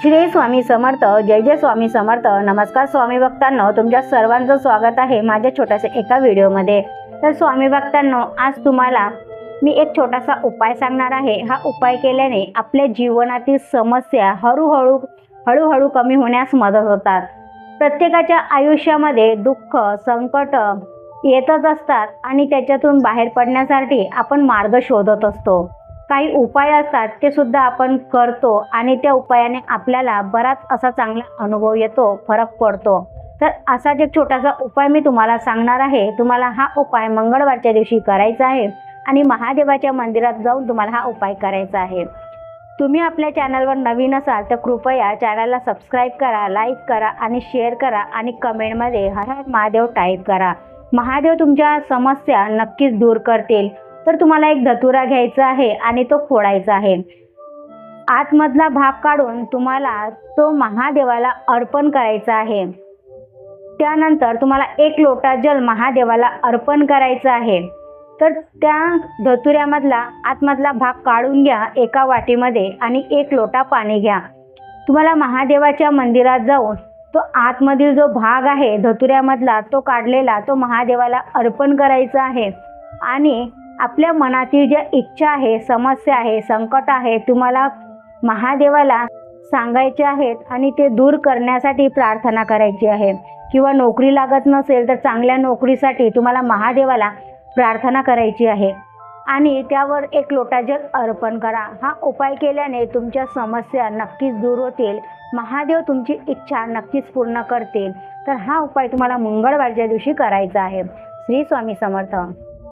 श्री स्वामी समर्थ जय जय स्वामी समर्थ. नमस्कार स्वामी भक्तांनो तुमच्या सर्वांचं स्वागत आहे माझ्या छोट्याशा एका व्हिडिओमध्ये. तर स्वामी भक्तांनो आज तुम्हाला मी एक छोटासा उपाय सांगणार आहे. हा उपाय केल्याने आपल्या जीवनातील समस्या हळूहळू हळूहळू कमी होण्यास मदत होतात. प्रत्येकाच्या आयुष्यामध्ये दुःख संकट येतच असतात आणि त्याच्यातून बाहेर पडण्यासाठी आपण मार्ग शोधत असतो. काही उपाय असतात ते सुद्धा आपण करतो आणि त्या उपायाने आपल्याला बराच असा चांगला अनुभव येतो फरक पडतो. तर असाच एक छोटासा उपाय मी तुम्हाला सांगणार आहे. तुम्हाला हा उपाय मंगळवारच्या दिवशी करायचा आहे आणि महादेवाच्या मंदिरात जाऊन तुम्हाला हा उपाय करायचा आहे. तुम्ही आपल्या चॅनलवर नवीन असाल तर कृपया चॅनलला सबस्क्राईब करा लाईक करा आणि शेअर करा आणि कमेंटमध्ये हर हर महादेव टाईप करा. महादेव तुमच्या समस्या नक्कीच दूर करतील. तर तुम्हाला एक धतुरा घ्यायचा आहे आणि तो फोडायचा आहे. आतमधला भाग काढून तुम्हाला तो महादेवाला अर्पण करायचा आहे. त्यानंतर तुम्हाला एक लोटा जल महादेवाला अर्पण करायचं आहे. तर त्या धतुऱ्यामधला आतमधला भाग काढून घ्या एका वाटीमध्ये आणि एक लोटा पाणी घ्या. तुम्हाला महादेवाच्या मंदिरात जाऊन तो आतमधील जो भाग आहे धतुऱ्यामधला तो काढलेला तो महादेवाला अर्पण करायचा आहे. आणि आपल्या मनातील ज्या इच्छा आहे समस्या आहे संकट आहे तुम्हाला महादेवाला सांगायचे आहेत आणि ते दूर करण्यासाठी प्रार्थना करायची आहे. किंवा नोकरी लागत नसेल तर चांगल्या नोकरीसाठी तुम्हाला महादेवाला प्रार्थना करायची आहे. आणि त्यावर एक लोटा जल अर्पण करा. हा उपाय केल्याने तुमच्या समस्या नक्कीच दूर होतील. महादेव तुमची इच्छा नक्कीच पूर्ण करतील. तर हा उपाय तुम्हाला मंगळवारच्या दिवशी करायचा आहे. श्री स्वामी समर्थ.